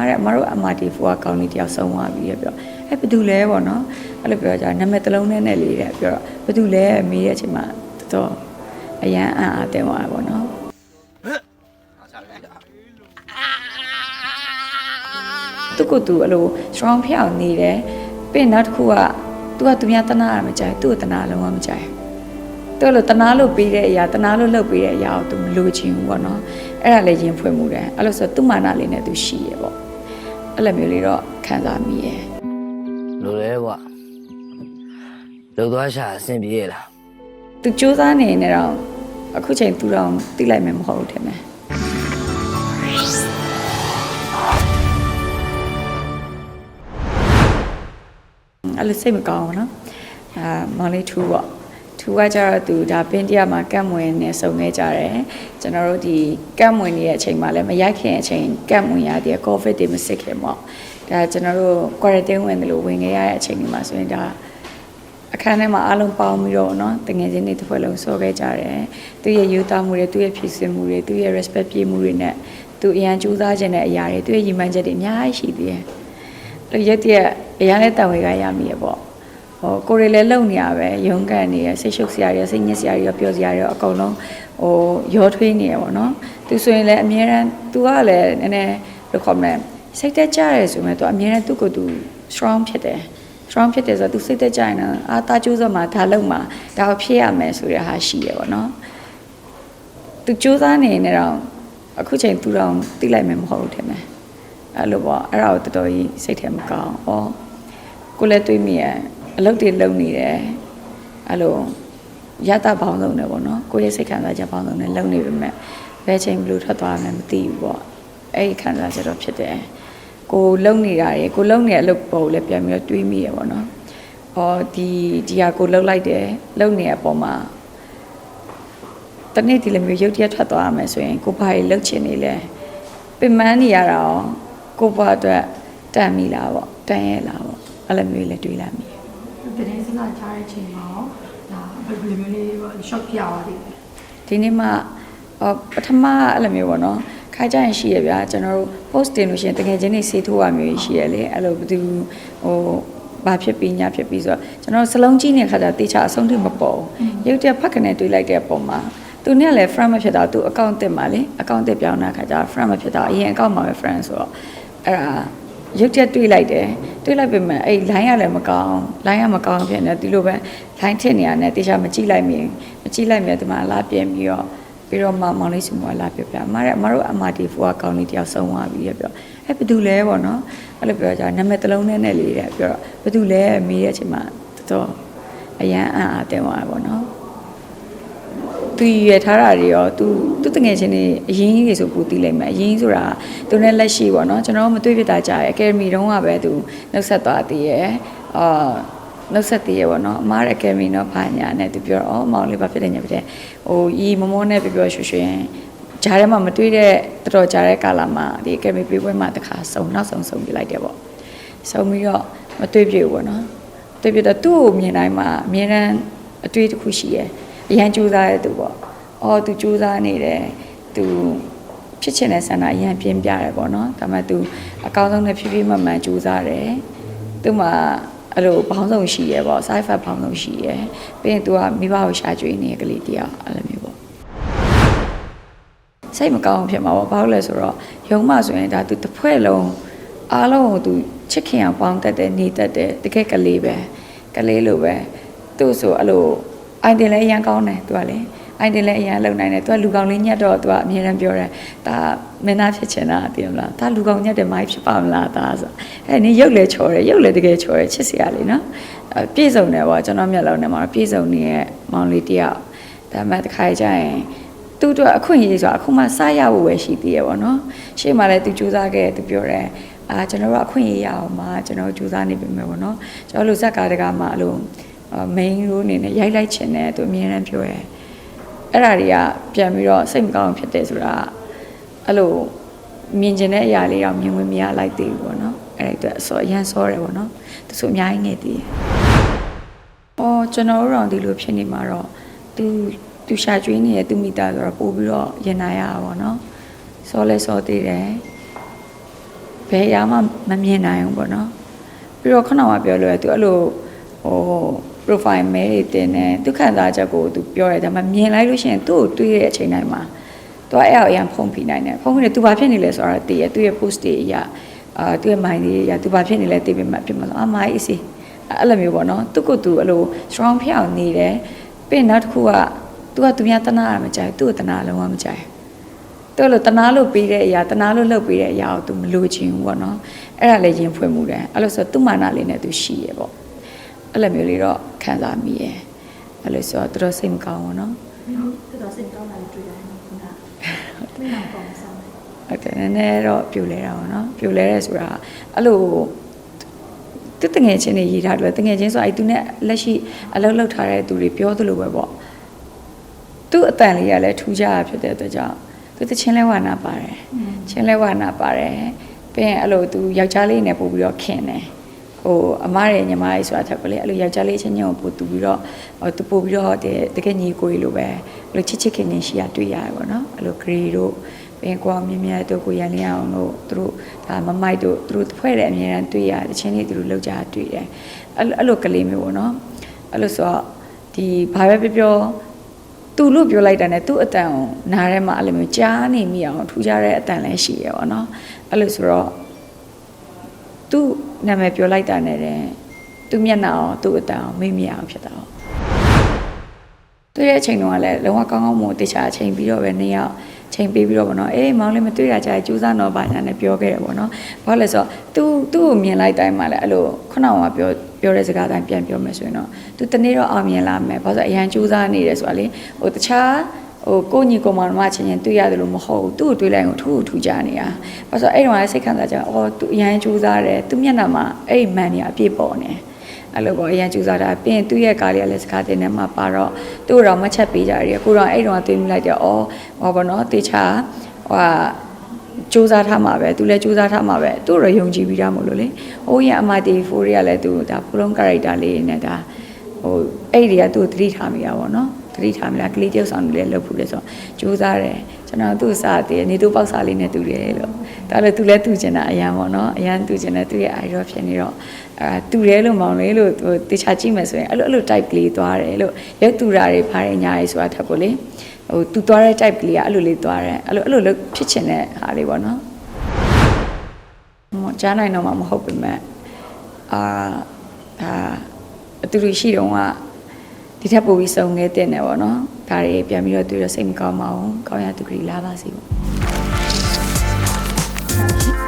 တဲ့အမတို့ MRT4 ကကောင်းလေးတယောက်ဆုံးသွားပြီတဲ့ပြောအဲဘယ်သူလဲပေါ့နော်အဲ့လိုပြောကြနာမည်တစ်လုံးနဲ့နဲ့လေးတဲ့ပြောဘယ်သူလဲမေးတဲ့အချိန်မှာတော်တော်အရန်အံ့အားသင့်သွားတယ်ပေါ့နော်သူကသူအဲ့လို strong ဖြစ်အောင်နေတယ်ပြီးရင်နောက်တစ်ခုက तू ကသူများတနာရမကြိုက်သူ့ကိုတနာလုံးဝမကြိုက်သူကလို့တနာလို့ပြီးတဲ့အရာတနာလို့လုပ်ပြီးတဲ့အရာကို तू မလိုချင်ဘူးပေါ့နော်အဲ့ဒါလည်းရင်ဖွင့်မှုတယ်အဲ့လိုဆိုသူ့မာနလေးနဲ့ तू ရှိရပေါ့ အဲ့လိုမျိုးလေးတော့ခံစားမိရဲ့လိုလဲကွာလုံသွားရှာအဆင်ပြေရလားသူစူးစမ်းနေနေတော့အခုချိန်သူတော့သိလိုက်မယ်မဟုတ်ဘူးထင်တယ်အဲ့လိုစိတ်မကောင်းဘူးနော်အာမောင်လေးထူပေါ့ ထူကကြတော့သူဒါပင်းတရမှာကတ်မွင်နေစုံခဲ့ကြတယ်ကျွန်တော်တို့ဒီကတ်မွင်နေတဲ့အချိန်မှာလည်းမရိုက်ခင်အချိန်ကတ်မွင်ရတဲ့ covid တွေမစစ်ခင်ပေါ့ဒါကျွန်တော်တို့ quarantine ဝင်တယ်လို့ဝင်ခဲ့ရတဲ့အချိန်ဒီမှာဆိုရင်ဒါ အခန်းထဲမှာအားလုံးပေါင်းပြီးတော့เนาะတငယ်ချင်းတွေတစ်ဖွဲ့လုံးဆော်ခဲ့ကြတယ်သူရဲ့ယူသားမှုတွေသူရဲ့ဖြစ်စဉ်မှုတွေသူရဲ့ respect ပြေးမှုတွေနဲ့သူအရန်ကြိုးစားခြင်းတဲ့အရာတွေသူရဲ့ရည်မှန်းချက်တွေအများကြီးရှိသေးတယ်အဲ့ရက်တည်းအရန်နဲ့တန်ဝေကရမိရပေါ့ ဟိုကိုရီလည်းလုံနေရပဲရုန်းကန်နေရစိတ်ရှုပ်စရာတွေစိတ်ညစ်စရာတွေပျော်စရာတွေအကုန်လုံးဟိုရောထွေးနေရပေါ့နော်သူဆိုရင်လည်းအမြဲတမ်းသူကလည်းနည်းနည်းဘယ်လိုခေါ်မလဲစိတ်သက်ကြရဲဆိုမှသူအမြဲတမ်းသူ့ကိုယ်သူ strong ဖြစ်တယ် strong ဖြစ်တယ်ဆိုတော့ तू စိတ်သက်ကြရင်တော့အာတာကျိုးစမှာဒါလုံးမှာဒါကိုဖြစ်ရမယ်ဆိုတဲ့ဟာရှိရပါတော့ तू စူးစမ်းနေနေတော့အခုချိန် तू တော့သိလိုက်မယ်မဟုတ်ဘူးထင်တယ်အဲ့လိုပေါ့အဲ့ဒါကိုတော်တော်ကြီးစိတ်ထဲမကောင်းဩကိုလည်းတွေးမိရ အလုပ်တွေလုပ်နေတယ်အဲ့လိုရတာပေါင်းဆုံးတယ်ပေါ့နော်ကိုရဲ့စိတ်ခံစားချက်ပေါင်းဆုံးတယ်လုပ်နေပေမဲ့ဘယ်ချိန်ဘယ်လိုထွက်သွားမယ်မသိဘူးပေါ့အဲ့ဒီခံစားချက်တော့ဖြစ်တယ်ကိုလုံနေတာရယ်ကိုလုံနေတဲ့အလုပ်ပေါ်ကိုလည်းပြန်ပြီးတော့တွေးမိရပေါ့နော်။အော်ဒီဒီဟာကိုလုံလိုက်တယ်လုံနေတဲ့အပေါ်မှာတနေ့ဒီလိုမျိုးရုပ်တရက်ထွက်သွားရမယ်ဆိုရင်ကိုဘာကြီးလှုပ်ချင်နေလဲပင်မနေရတာရောကိုဘာအတွက်တန်မိလားပေါ့တန်ရဲ့လားပေါ့အဲ့လိုမျိုးလည်းတွေးလာမိ တယ်တကယ်စကားကြားတဲ့အချိန်မှာရောဒါဘယ်လိုမျိုးလေး shock ပြသွားသေးလဲဒီနေ့မှအော်ပထမအဲ့လိုမျိုးပေါ့နော်ခါကြရင်ရှိရဗျာကျွန်တော်တို့ post တင်လို့ရှိရင်တကယ်ချင်းနေစေးထိုးရမျိုးရှိရလေအဲ့လိုဘယ်သူဟိုဘာဖြစ်ပြီးညာဖြစ်ပြီးဆိုတော့ကျွန်တော်စလုံးကြီးနေတဲ့ခါကျတေချာအဆုံးထိမပေါ်ဘူးရုပ်တက်ဖက်ကနေတွေးလိုက်တဲ့အပေါ်မှာသူနဲ့လည်း friend မဖြစ်တော့သူ account တက်မှာလေ account တက်ပြောင်းတာခါကျ friend မဖြစ်တော့အရင် account မှာပဲ friend ဆိုတော့အဲ့ဒါ ရုပ်တက်တွေးလိုက်တယ်တွေးလိုက်ပေမဲ့အဲ့ line ရလည်းမကောင်း line ရမကောင်းဖြစ်နေဒီလိုပဲ line ထစ်နေရတယ်တေချာမကြည့်လိုက်မြင်မကြည့်လိုက်မြင်ဒီမှာလာပြန်ပြီးတော့ပြီးတော့မမောင်လေးစုမလာပြောပြအမတဲ့အမတို့ MRT4 ကကောင်းလေးတယောက်ဆုံးသွားပြီတဲ့ပြောအဲဘယ်သူလဲပေါ့နော်အဲ့လိုပြောကြနာမည်တစ်လုံးနဲ့နဲ့လေးတဲ့ပြောတော့ဘယ်သူလဲမေးတဲ့အချိန်မှာတော်တော်အရန်အံ့အားသင့်သွားတယ်ပေါ့နော် သူရထားတာတွေရောသူသူတငယ်ချင်းတွေအရင်ကြီးတွေဆိုပူတီးလိုက်မယ်အရင်ဆိုတာသူနဲ့လက်ရှိပေါ့နော်ကျွန်တော်မတွေ့ဖြစ်တာကြားတယ်အကယ်ဒမီတုန်းကပဲသူနှုတ်ဆက်သွားသေးရဲ့အာနှုတ်ဆက်သေးရဲ့ပေါ့နော်အမားရဲ့အကယ်ဒမီတော့ဘာညာနဲ့သူပြောတော့အော်မောင်လေးဘာဖြစ်နေညာဖြစ်တယ်ဟိုဤမမောနဲ့ပြောပြောရွှွှွှွဂျားထဲမှာမတွေ့တဲ့တော်တော်ကြားတဲ့ကာလမှာဒီအကယ်ဒမီပေးပွဲမှာတစ်ခါစုံနောက်ဆုံးစုံပြလိုက်တယ်ပေါ့စုံပြီးတော့မတွေ့ပြဘူးပေါ့နော်တွေ့ပြတော့သူ့ကိုမြင်တိုင်းမှာအမြဲတမ်းအတွေ့တစ်ခုရှိရဲ့ အရန်ကြိုးစားရတဲ့သူပေါ့။အော်သူကြိုးစားနေတယ်။သူဖြစ်ချင်တဲ့ဆန္ဒအရန်ပြင်းပြတယ်ပေါ့နော်။ဒါမှသူအကောင်းဆုံးနဲ့ဖြည်းဖြည်းမှန်မှန်ကြိုးစားတယ်။သူ့မှာအဲ့လိုဘောင်းဆောင်ရှိရပေါ့ cipher ဘောင်းဆောင်ရှိရပြီးရင်သူကမိဘကိုရှာကြွေးနေတဲ့ကလေးတယောက်အဲ့လိုမျိုးပေါ့စိတ်မကောင်းဖြစ်မှာပေါ့ဘာလို့လဲဆိုတော့ရုံမဆိုရင်ဒါသူတစ်ဖွဲ့လုံးအားလုံးကိုသူချစ်ခင်အောင်ပေါင်းတတ်တယ်နေတတ်တယ်တကယ်ကလေးပဲကလေးလိုပဲသူ့ဆိုအဲ့လို အိုင်တင်လည်းအရန်ကောင်းတယ်သူကလည်းအိုင်တင်လည်းအရန်လုံနိုင်တယ်သူကလူကောင်လေးညက်တော့သူကအမြဲတမ်းပြောတယ်ဒါမင်းသားဖြစ်ချင်တာတည်မလားဒါလူကောင်ညက်တယ်မိုင်းဖြစ်ပါမလားဒါဆိုအဲနင်းရုပ်လဲချော်တယ်ရုပ်လဲတကယ်ချော်တယ်ချစ်စရာလေးနော်ပြည့်စုံတယ်ပေါ့ကျွန်တော်မျက်လုံးထဲမှာပြည့်စုံနေတဲ့မောင်လေးတယောက်ဒါမှတခါကျရင်သူတို့အခွင့်အရေးဆိုတာအခုမှစရဖို့ပဲရှိသေးရပါတော့ရှေ့မှာလည်းသူစူးစမ်းခဲ့သူပြောတယ်အာကျွန်တော်တို့အခွင့်အရေးရအောင်မှာကျွန်တော်စူးစမ်းနေပြီမယ်ပေါ့နော်ကျွန်တော်လူဇက်ကားတကားမှာအလုံး main role အနေနဲ့ရိုက်လိုက်ချင်တယ်သူအမြဲတမ်းပြောရဲအဲ့ဒါတွေကပြန်ပြီးတော့စိတ်မကောင်းဖြစ်တယ်ဆိုတာအဲ့လိုမြင်ကျင်တဲ့အရာလေးတော့မြင်ဝင်မရလိုက်သေးဘူးပေါ့နော်အဲ့ဒါအတွက်အစောအရန်စောတယ်ပေါ့နော်သူဆိုအများကြီးငယ်သေးတယ်။အော်ကျွန်တော်တို့တော့ဒီလိုဖြစ်နေမှာတော့သူသူရှာကျွေးနေတဲ့သူမိသားဆိုတော့ပို့ပြီးတော့ရင်နာရတာပေါ့နော်။စောလဲစောသေးတယ်။ဘယ်အရာမှမမြင်နိုင်ဘူးပေါ့နော်ပြီးတော့ခုနကပြောလို့ရသူအဲ့လိုဟို profile mail တွေတင်တယ်သူခံစားချက်ကိုသူပြောရတယ်ဒါပေမဲ့မြင်လိုက်လို့ရှိရင်သူ့ကိုတွေးတဲ့အချိန်တိုင်းမှာသူကအဲ့အရာဖုံးဖိနိုင်တယ်ဖုံးဖိနေသူဘာဖြစ်နေလဲဆိုတော့တည်ရသူ့ရဲ့ post တွေအရာအာသူ့ရဲ့ mind တွေအရာသူဘာဖြစ်နေလဲသိပေမဲ့ဖြစ်မှာဆိုအမိုင်းအစီအဲ့လိုမျိုးပေါ့နော်သူ့ကိုသူအဲ့လို strong ဖြစ်အောင်နေတယ်ပြီးရင်နောက်တစ်ခုကသူကသူများတနာရမကြိုက်သူ့ကိုတနာလုံးဝမကြိုက်သူလို့တနာလို့ပြီးတဲ့အရာတနာလို့လှုပ်ပြီးတဲ့အရာကိုသူမလိုချင်ဘူးပေါ့နော်အဲ့ဒါလည်းရင်ဖွင့်မှုတယ်အဲ့လိုဆိုသူ့မာနလေးနဲ့သူရှိရပေါ့ အဲ့လိုမျိုးလေးတော့ခံစားမိရယ်အဲ့လိုဆိုတော့သူတို့စိတ်မကောင်းဘူးနော်တော်တော်စိတ်ကောင်းတာလေးတွေ့ရတယ်ခုနကမင်းအောင်ကောင်းဆောင်တယ်ဟုတ်တယ်နည်းနည်းတော့ပြိုလဲတာပေါ့နော်ပြိုလဲရဲဆိုတာအဲ့လိုသူတငယ်ချင်းတွေရေးထားတယ်တငယ်ချင်းဆိုအဲ့သူနဲ့လက်ရှိအလုပ်လုပ်ထားတဲ့သူတွေပြောသလိုပဲပေါ့သူ့အတန်လေးကလည်းထူးခြားတာဖြစ်တဲ့အတွက်ကြောင့်သူတချင်းလဲဝါနာပါတယ်ချင်းလဲဝါနာပါတယ်ပြီးရင်အဲ့လိုသူယောက်ျားလေးနဲ့ပို့ပြီးတော့ခင်တယ် ဟိုအမရဲ့ညီမလေးဆိုတာထက်ကလေးအဲ့လိုယောက်ျားလေးချင်းချင်းကိုပို့တူပြီးတော့ဟိုသူပို့ပြီးတော့တဲ့တကယ်ညီကိုကြီးလိုပဲအဲ့လိုချစ်ချစ်ခင်ခင်ရှိရတွေ့ရတယ်ပေါ့နော်အဲ့လိုဂရီတို့ပင်ကွာမြင်မြတ်တို့ကိုရန်လျအောင်တို့သူတို့ဒါမမိုက်တို့သူတို့ဖွဲ့တဲ့အမြဲတမ်းတွေ့ရတချင်းလေးသူတို့လောက်ကြတွေ့တယ်အဲ့လိုအဲ့လိုကလေးမျိုးပေါ့နော်အဲ့လိုဆိုတော့ဒီဘာပဲပြောပြောသူလို့ပြောလိုက်တာ ਨੇ သူ့အတန်ကိုနားထဲမှာအဲ့လိုမျိုးကြားနေမိအောင်ထူကြတဲ့အတန်လည်းရှိရပါတော့အဲ့လိုဆိုတော့ သူ့နာမည်ပြောလိုက်တာ ਨੇ တဲ့သူ့မျက်နှာအောင်သူ့အတန်အောင်မေ့မြအောင်ဖြစ်တာပေါ့ တွေ့တဲ့အချိန်တုန်းကလည်းလုံးဝကောင်းကောင်းမွန်တေချာအချိန်ပြီးတော့ပဲနှစ်ယောက်ချိန်ပေးပြီးတော့ဗောနော်အေးမောင်လေးမတွေ့တာကြာကြိုးစားတော့ပါညာနဲ့ပြောခဲ့တယ်ဗောနော်ဘာလို့လဲဆိုတော့ तू သူ့ကိုမြင်လိုက်တိုင်းမှာလည်းအဲ့လိုခုနကပြောပြောတဲ့စကားတိုင်းပြန်ပြောမယ်ဆိုရင်တော့ तू တနေ့တော့အောင်မြင်လာမယ်ဘာလို့ဆိုအရန်ကြိုးစားနေတယ်ဆိုတာလေဟိုတခြား ဟိုကိုညီကိုမောင်မချင်းချင်းတွေ့ရတယ်လို့မဟုတ်ဘူးသူ့ကိုတွေ့လိုက်ရင်ထူးထူးကြနေတာဘာလို့ဆိုအဲ့တော့လည်းစိတ်ခံစားကြအော် तू အရန်ကြိုးစားတယ်သူမျက်နှာမှာအဲ့ဒီမန်နေအပြည့်ပေါ်နေတယ်အဲ့လိုပေါ့အရင်ကြိုးစားတာပြီးရင်သူ့ရဲ့ကားလေးကလည်းစကားတင်ထဲမှာပါတော့သူ့တော့မချက်ပေးကြရတယ်ကိုတော့အဲ့တော့တွေးမိလိုက်တယ်ဩဟောဘောနော်တေချာဟိုဟာစူးစမ်းထားမှာပဲသူလည်းစူးစမ်းထားမှာပဲသူ့တော့ယုံကြည်ပြီးသားမို့လို့လေဟိုရအမတီဖိုးတွေကလည်းသူဒါဖုလုံးကာရိုက်တာလေးနဲ့ဒါဟိုအဲ့ဒီကသူ့သတိထားမိတာပေါ့နော်သ တိထားမိလားကလေးတယောက်ဆောင်လေးလည်းလုပ်ဖို့လေဆိုစူးစမ်းတယ်ကျွန်တော်သူ့စားတယ်နေသူပေါက်စားလေးနဲ့တူတယ်လို့ဒါလည်းသူလည်းတူကျင်တာအရန်ပေါ့နော်အရန်တူကျင်တယ်သူ့ရဲ့ idea ဖြစ်နေတော့အာတူတယ်လို့မောင်လေးလို့ဟိုတေချာကြည့်မယ်ဆိုရင်အဲ့လိုအဲ့လို type ကလေးသွားတယ်လို့ရုပ်တူတာတွေဖားရညာရေးဆိုတာထက်ကိုလေဟိုတူသွားတဲ့ type ကလေးကအဲ့လိုလေးသွားတယ်အဲ့လိုအဲ့လိုလို့ဖြစ်ချင်တဲ့ဟာလေးပေါ့နော်ဟိုကြားနိုင်တော့မှမဟုတ်ပေမဲ့အာအာအတူတူရှိတော့က ဒီထက်ပိုပြီးစုံခဲ့တင်တယ်ပေါ့နော်ဒါတွေပြန်ပြီးတော့တွေ့ရစိတ်မကောင်းပါဘူးကောင်းရသူကြီးလာပါစီပေါ့